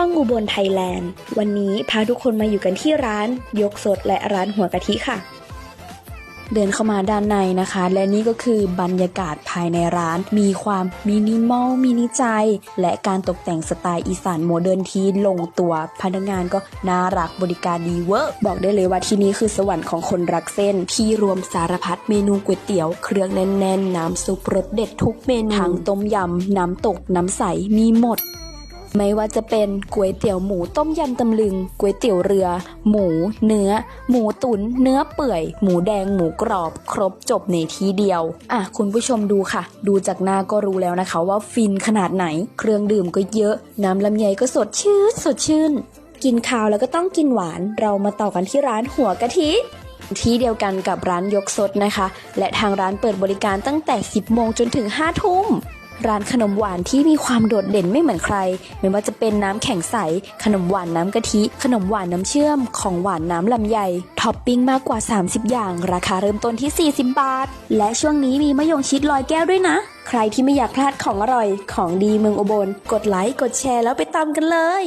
ท่องอุบลไทยแลนด์ วันนี้พาทุกคนมาอยู่กันที่ร้านยกสดและร้านหัวกะทิค่ะ เดินเข้ามาด้านในนะคะ และนี่ก็คือบรรยากาศภายในร้าน มีความมินิมอลมินิใจ และการตกแต่งสไตล์อีสานโมเดิร์นที่ลงตัวพนักงานก็น่ารักบริการดีเวอร์ บอกได้เลยว่าที่นี่คือสวรรค์ของคนรักเส้น ที่รวมสารพัดเมนูก๋วยเตี๋ยว เครื่องแน่นๆ น้ำซุปรสเด็ดทุกเมนูทั้งต้มยำน้ำตกน้ำใสมีหมด ไม่ว่าจะเป็นก๋วยเตี๋ยวหมูต้มยำตำลึงก๋วยเตี๋ยวเรือ หมู เนื้อ หมูตุนเนื้อเปื่อย หมูแดงหมูกรอบ ครบจบในที่เดียว อะคุณผู้ชมดูค่ะ ดูจากหน้าก็รู้แล้วนะคะว่าฟินขนาดไหน เครื่องดื่มก็เยอะ น้ำลำไยก็สดชื่นสดชื่น กินข้าวแล้วก็ต้องกินหวาน เรามาต่อกันที่ร้านหัวกะทิที่เดียวกันกับร้านยกสดนะคะ และทางร้านเปิดบริการตั้งแต่ 10 โมงจนถึง 5 ทุ่ม ร้านขนมหวานที่มีความโดดเด่นไม่เหมือนใคร ไม่ว่าจะเป็นน้ำแข็งใส ขนมหวานน้ำกะทิ ขนมหวานน้ำเชื่อม ของหวานน้ำลำไย ท็อปปิ้งมากกว่า 30 อย่าง ราคาเริ่มต้นที่ 40 บาท และช่วงนี้มีมะยงชิดลอยแก้วด้วยนะ ใครที่ไม่อยากพลาดของอร่อย ของดีเมืองอุบล กดไลค์ กดแชร์แล้วไปตามกันเลย